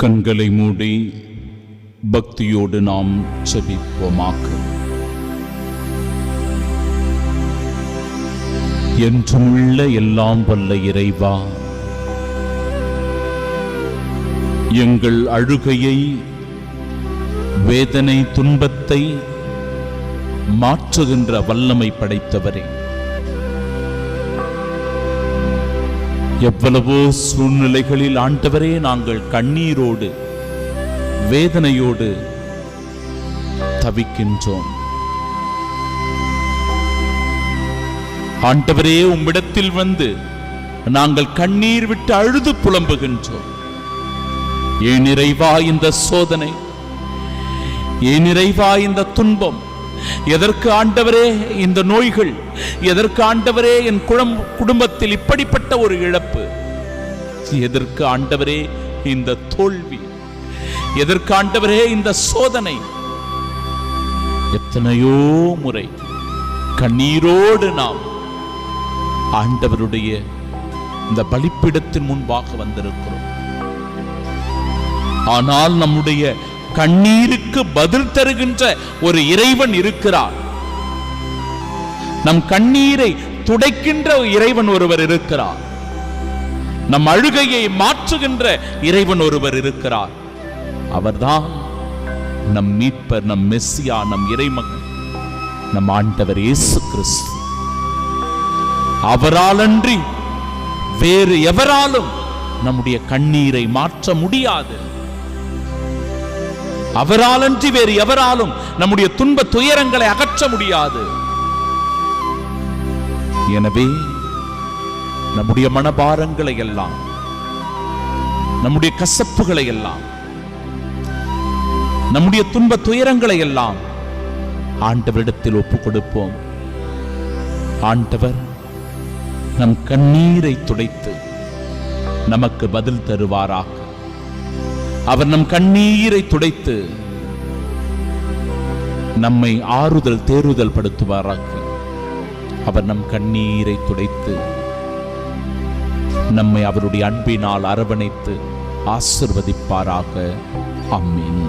கண்களை மூடி பக்தியோடு நாம் செபிப்போமாக. என்றுமுள்ள எல்லாம் வல்ல இறைவா எங்கள் அழுகையை வேதனை துன்பத்தை மாற்றுகின்ற வல்லமை படைத்தவரே. எவ்வளவோ சூழ்நிலைகளில் ஆண்டவரே நாங்கள் கண்ணீரோடு வேதனையோடு தவிக்கின்றோம். ஆண்டவரே உம்மிடத்தில் வந்து நாங்கள் கண்ணீர் விட்டு அழுது புலம்புகின்றோம். ஏன் நிறைவா இந்த சோதனை? ஏன் நிறைவா இந்த துன்பம்? எதற்கு ஆண்டவரே இந்த நோய்கள்? எதற்கு ஆண்டவரே என் குழம் குடும்பத்தில் இப்படிப்பட்ட ஒரு இழப்பு? எதற்கு ஆண்டவரே இந்த தோல்வி? எதற்கு ஆண்டவரே இந்த சோதனை? எத்தனையோ முறை கண்ணீரோடு நாம் ஆண்டவருடைய இந்த பலிப்பிடத்தின் முன்பாக வந்திருக்கிறோம். ஆனால் நம்முடைய கண்ணீருக்கு பதில் தருகின்ற ஒரு இறைவன் இருக்கிறார். நம் கண்ணீரை துடைக்கின்ற இறைவன் ஒருவர் இருக்கிறார். நம் அழுகையை மாற்றுகின்ற இறைவன் ஒருவர் இருக்கிறார். அவர்தான் நம் மீட்பர் நம் மெஸ்ஸியா நம் இறைமகன் நம் ஆண்டவர் இயேசு கிறிஸ்து. அவராலன்றி வேறு எவராலும் நம்முடைய கண்ணீரை மாற்ற முடியாது. அவராலன்றி வேறு எவராலும் நம்முடைய துன்ப துயரங்களை அகற்ற முடியாது. எனவே நம்முடைய மனபாரங்களை எல்லாம் நம்முடைய கசப்புகளை எல்லாம் நம்முடைய துன்ப துயரங்களை எல்லாம் ஆண்டவரிடத்தில் ஒப்புக் கொடுப்போம் ஆண்டவர் நம் கண்ணீரை துடைத்து நமக்கு பதில் தருவாராக. அவர் நம் கண்ணீரை துடைத்து நம்மை ஆறுதல் தேறுதல் படுத்துவாராக. அவர் நம் கண்ணீரை துடைத்து நம்மை அவருடைய அன்பினால் அரவணைத்து ஆசிர்வதிப்பாராக. அம்மீன்